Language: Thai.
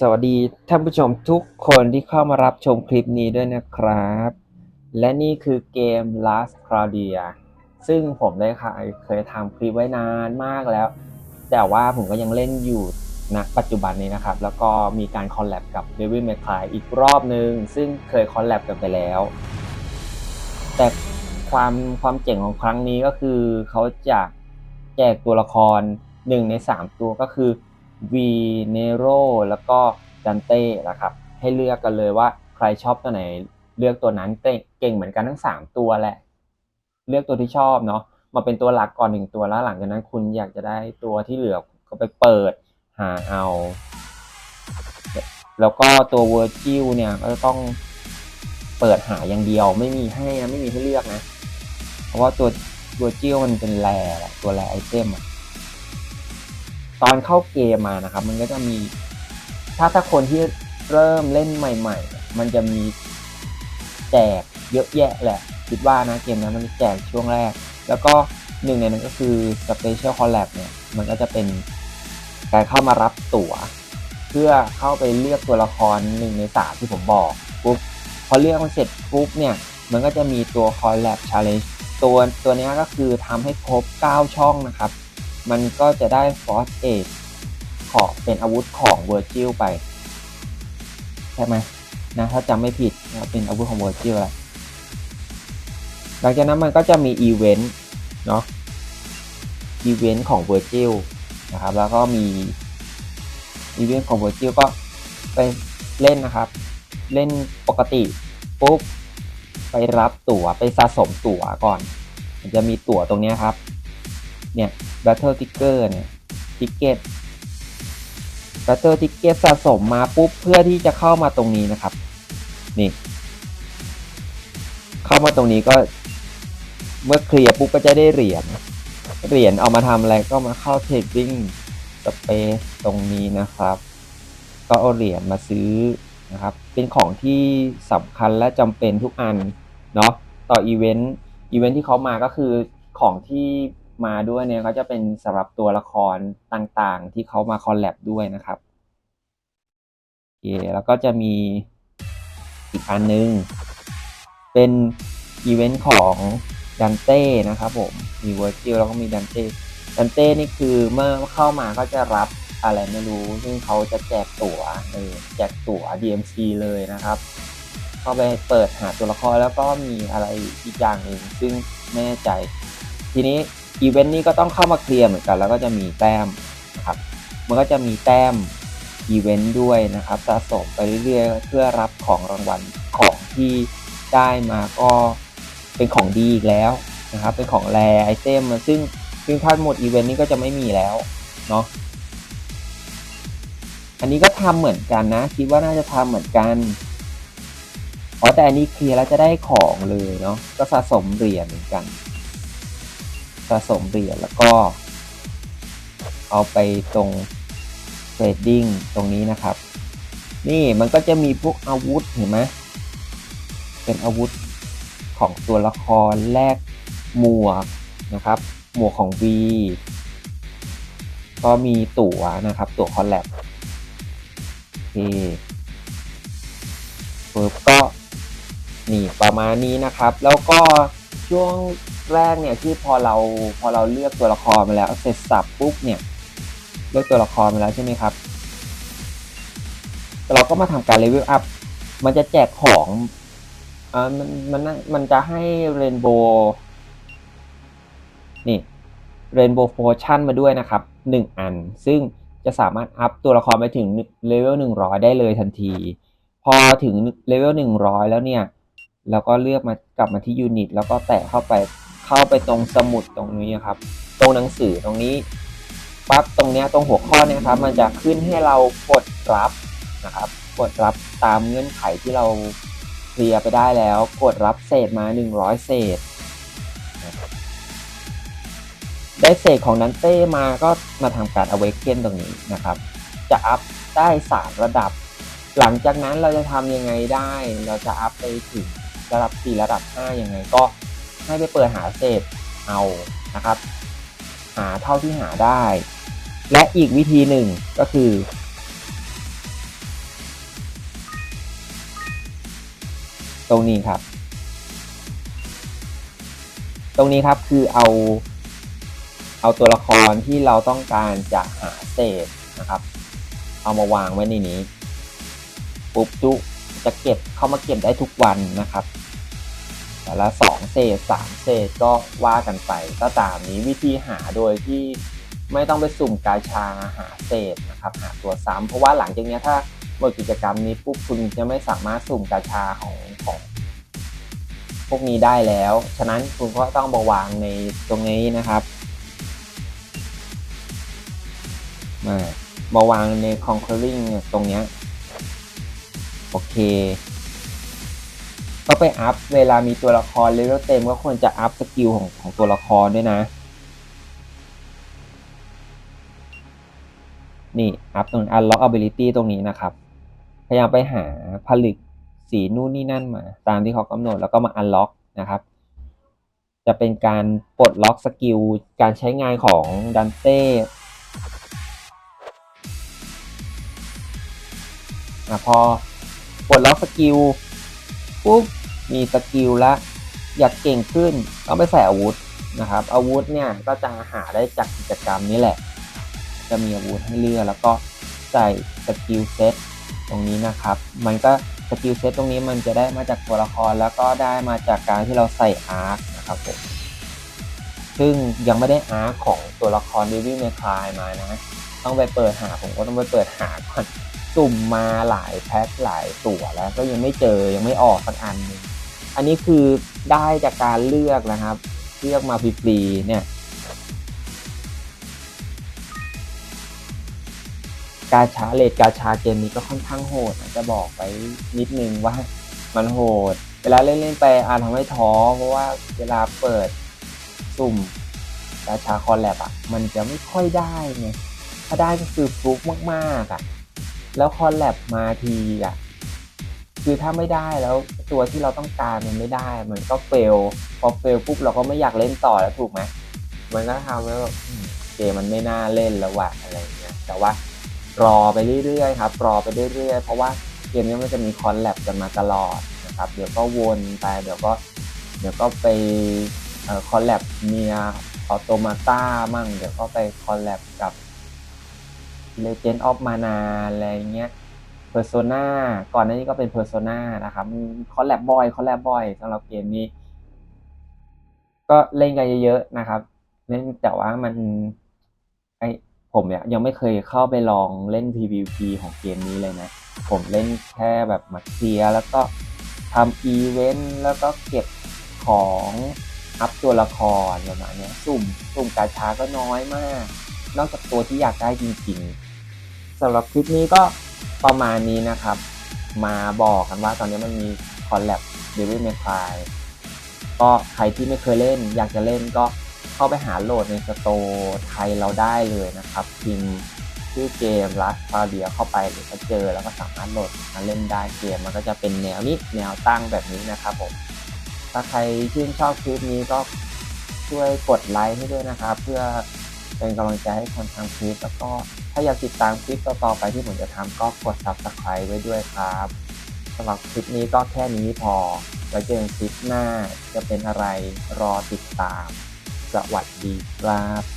สวัสดีท่านผู้ชมทุกคนที่เข้ามารับชมคลิปนี้ด้วยนะครับ และนี่คือเกม Last Claudia ซึ่งผมได้เคยทำคลิปไว้นานมากแล้ว แต่ว่าผมก็ยังเล่นอยู่ณปัจจุบันนี้นะครับ แล้วก็มีการคอลแลบกับ Devil May Cry อีกรอบนึงซึ่งเคยคอลแลบกันไปแล้ว แต่ความความเจ๋งของครั้งนี้ก็คือเขาจะแจกตัวละคร1ใน3ตัวก็คือ V Nero แล้วก็ Dante นะครับ ให้เลือกกันเลยว่าใครชอบตัวไหน เลือกตัวนั้นเก่งเหมือนกันทั้ง 3 ตัวแหละ เลือกตัวที่ชอบเนาะมาเป็นตัวหลักก่อนหนึ่งตัวแล้วหลังจากนั้นคุณอยากจะได้ตัวที่เหลือก็ไปเปิดหาเอา แล้วก็ตัว Virgil เนี่ยก็จะต้องเปิดหาอย่างเดียวไม่มีให้นะไม่มีให้เลือกนะ เพราะว่าตัว Virgil มันเป็นแรแหละตัวแร่ไอเทมอะ ตอนเข้าเกมมานะครับ มันก็จะมี ถ้าถ้าคนที่เริ่มเล่นใหม่ ๆ มันจะมีแจกเยอะแยะแหละ คิดว่านะเกมนั้นมันแจกช่วงแรก แล้วก็หนึ่งในนั้นก็คือ Special Collab เนี่ย มันก็จะเป็นการเข้ามารับตั๋ว เพื่อเข้าไปเลือกตัวละครหนึ่งในสามที่ผมบอกปุ๊บพอเลือกมันเสร็จปุ๊บเนี่ย มันก็จะมีตัว Collab Challenge ตัวตัวนี้ก็คือทำให้ครบ 9 ช่องนะครับ มันก็จะได้ Force Edge ขอเป็นอาวุธของ Virgil ไป ใช่ไหมนะถ้าจำไม่ผิดนะเป็นอาวุธของ Virgil แหละหลังจากนั้นมันก็จะมีอีเวนต์เนาะอีเวนต์ของ Virgil นะครับ แล้วก็มีอีเวนต์ของ Virgil ก็ไปเล่นนะครับ เล่นปกติปุ๊บไปรับตั๋วไปสะสมตั๋วก่อน มันจะมีตั๋วตรงนี้ครับ เนี่ย Battle Ticker เนี่ย Ticket Battle Ticket สะสมมาปุ๊บเพื่อที่จะเข้ามาตรงนี้นะครับ นี่ เข้ามาตรงนี้ก็ เมื่อเคลียร์ปุ๊บก็จะได้เหรียญเหรียญเอามาทำอะไรก็มาเข้า Trading Space ตรงนี้นะครับ ก็เอาเหรียญมาซื้อนะครับ เป็นของที่สำคัญและจำเป็นทุกอันเนาะต่ออีเวนต์อีเวนต์ที่เขามาก็คือของที่ มาด้วยเนี่ยก็จะเป็นสำหรับตัวละครต่างๆ ที่เขามาคอลแลบด้วยนะครับโอเคแล้วก็จะมีอีกอันนึง เป็นอีเวนต์ของดันเต้นะครับผม มีเวอร์จิลแล้วก็มีดันเต้ดันเต้นี่คือเมื่อเข้ามาก็จะรับอะไรไม่รู้ ซึ่งเขาจะแจกตั๋วเออแจกตั๋ว DMC เลยนะครับเข้าไปเปิดหาตัวละครแล้วก็มีอะไรอีกอย่างหนึ่งซึ่งไม่แน่ใจ ทีนี้ อีเวนต์นี้ก็ต้องเข้ามาเคลียร์เหมือนกัน แล้วก็จะมีแต้มครับมันก็จะมีแต้มอีเวนต์ด้วยนะครับสะสมไปเรื่อยๆ เพื่อรับของรางวัลของที่ได้มาก็เป็นของดีอีกแล้วนะครับ เป็นของแรไอเทมซึ่งซึ่งถ้าหมดอีเวนต์นี้ก็จะไม่มีแล้วเนาะอันนี้ก็ทำเหมือนกันนะ คิดว่าน่าจะทำเหมือนกันอ๋อแต่อันนี้เคลียร์แล้วจะได้ของเลยเนาะก็สะสมเหรียญเหมือนกัน สะสมเหรียญแล้วก็ เอาไปตรงเทรดดิ้งตรงนี้นะครับ นี่มันก็จะมีพวกอาวุธเห็นไหมเป็นอาวุธของตัวละครแลกหมวกนะครับ หมวกของ V ก็มีตั๋วนะครับ ตั๋วคอลแลบโอเคปึ๊บก็นี่ประมาณนี้นะครับ แล้วก็ช่วง แรกเนี่ยที่พอเราพอเราเลือกตัวละครมาแล้วเสร็จสับปุ๊บเนี่ยเลือกตัวละครมาแล้วใช่ไหมครับ เราก็มาทำการเลเวลอัพมันจะแจกของอ่ามันมันมันจะให้เรนโบว์นี่เรนโบว์โฟชั่นมาด้วยนะครับหนึ่งอัน ซึ่งจะสามารถอัพตัวละครไปถึงเลเวลหนึ่งร้อยได้เลยทันที พอถึงเลเวลหนึ่งร้อยแล้วเนี่ยเราก็เลือกมากลับมาที่ยูนิตแล้วก็แตะเข้าไป เข้าไปตรงสมุดตรงนี้ครับ ตรงหนังสือตรงนี้ปั๊บตรงนี้ตรงหัวข้อเนี่ยครับ มันจะขึ้นให้เรากดรับนะครับ กดรับตามเงื่อนไขที่เราเคลียร์ไปได้แล้ว กดรับเศษมา 100 เศษ ได้เศษของนันเต้มาก็มาทำการ awaken ตรงนี้นะครับ จะอัพได้ 3 ระดับ หลังจากนั้นเราจะทำยังไงได้ เราจะอัพไปถึงระดับ 4 ระดับ 5 ยังไงก็ ให้ไปเปิดหาเศษเอานะครับ หาเท่าที่หาได้ และอีกวิธีหนึ่งก็คือ ตรงนี้ครับ ตรงนี้ครับคือเอาเอาตัวละครที่เราต้องการจะหาเศษนะครับ เอามาวางไว้ในนี้ ปุ๊บจุจะเก็บเข้ามาเก็บได้ทุกวันนะครับ แต่ละสองเศษสามเศษก็ว่ากันไปก็ตามนี้วิธีหาโดยที่ไม่ต้องไปสุ่มกาชาหาเศษนะครับหาตัวซ้ำเพราะว่าหลังจากนี้ถ้าหมดกิจกรรมนี้ปุ๊บคุณจะไม่สามารถสุ่มกาชาของของพวกนี้ได้แล้ว ฉะนั้นคุณก็ต้องมาวางในตรงนี้นะครับ มามาวางใน conquering ตรงนี้ โอเค ไปอัพเวลามีตัวละครเลเวลเต็มก็ควรจะอัพสกิลของของตัวละครด้วยนะ นี่อัพตรง unlock ability ตรงนี้นะครับ พยายามไปหาผลึกสีนู่นนี่นั่นมา ตามที่เขากำหนดแล้วก็มา unlock นะครับ จะเป็นการปลดล็อกสกิลการใช้งานของดันเต้อะพอปลดล็อกสกิลปุ๊บ มีสกิลแล้วอยากเก่งขึ้นก็ไปใส่อาวุธนะครับ อาวุธเนี่ยก็จะหาได้จากกิจกรรมนี้แหละ จะมีอาวุธให้เลือกแล้วก็ใส่สกิลเซตตรงนี้นะครับ มันก็สกิลเซตตรงนี้มันจะได้มาจากตัวละครแล้วก็ได้มาจากการที่เราใส่อาร์คนะครับผมซึ่งยังไม่ได้อาร์คของตัวละคร Devil May Cry มานะ ต้องไปเปิดหาผมก็ต้องไปเปิดหาก่อนสุ่มมาหลายแพ็คหลายตัวแล้วก็ยังไม่เจอยังไม่ออกสักอันหนึง อันนี้คือได้จากการเลือกนะครับ เลือกมาฟรีๆเนี่ย กาชาเลดกาชาเกมนี้ก็ค่อนข้างโหดนะจะบอกไปนิดนึงว่ามันโหด เวลาเล่นๆไปอาจทำให้ท้อ เพราะว่าเวลาเปิดสุ่มกาชาคอลแลบอะ มันจะไม่ค่อยได้ไงถ้าได้ก็คือฟลุกมากๆอะ แล้วคอลแลบมาทีอะ คือถ้าไม่ได้แล้วตัวที่เราต้องการมันไม่ได้มันก็เฟลพอเฟลปุ๊บเราก็ไม่อยากเล่นต่อแล้วถูกไหมมันก็ทำให้แบบเกมมันไม่น่าเล่นแล้วว่ะอะไรเงี้ยแต่ว่ารอไปเรื่อยๆครับรอไปเรื่อยๆเพราะว่าเกมนี้มันจะมีคอลแลบกันมาตลอดนะครับเดี๋ยวก็วนไปเดี๋ยวก็เดี๋ยวก็ไปอคอลแลบเมียออโตมาต้ามั่งเดี๋ยวก็ไปคอลแลบกับ Legend of Mana อะไรเงี้ย Persona ก่อนหน้านี้ก็เป็น Persona นะครับคอลแลบบ่อยคอลแลบบ่อยสำหรับเกมนี้ ก็เล่นกันเยอะๆนะครับเล่นแต่ว่ามันไอผมเนี่ยยังไม่เคยเข้าไปลองเล่น PVP ของเกมนี้เลยนะ ผมเล่นแค่แบบมาเคลียร์แล้วก็ทำอีเวนต์แล้วก็เก็บของอัพตัวละครประมาณเนี้ยสุ่มสุ่มกาชาก็น้อยมาก นอกจากตัวที่อยากได้จริงๆสำหรับคลิปนี้ก็ ประมาณนี้นะครับ มาบอกกันว่าตอนนี้มันมีคอลแลบ Devil May Cry ก็ใครที่ไม่เคยเล่น อยากจะเล่นก็เข้าไปหาโหลดในสโตร์ไทยเราได้เลยนะครับพิมพ์ชื่อเกมลัสฟาเดียเข้าไปเดี๋ยวก็เจอแล้วก็สามารถโหลดมาเล่นได้เกม มันก็จะเป็นแนวนี้แนวตั้งแบบนี้นะครับผมถ้าใครชื่นชอบคลิปนี้ก็ช่วยกดไลค์ให้ด้วยนะครับ เพื่อ เป็นกำลังใจให้คนทำคลิป แล้วก็ถ้าอยากติดตามคลิปต่อๆไปที่ผมจะทำก็กด subscribe ไว้ด้วยครับสำหรับคลิปนี้ก็แค่นี้พอไว้เจอกันคลิปหน้าจะเป็นอะไรรอติดตาม สวัสดีครับ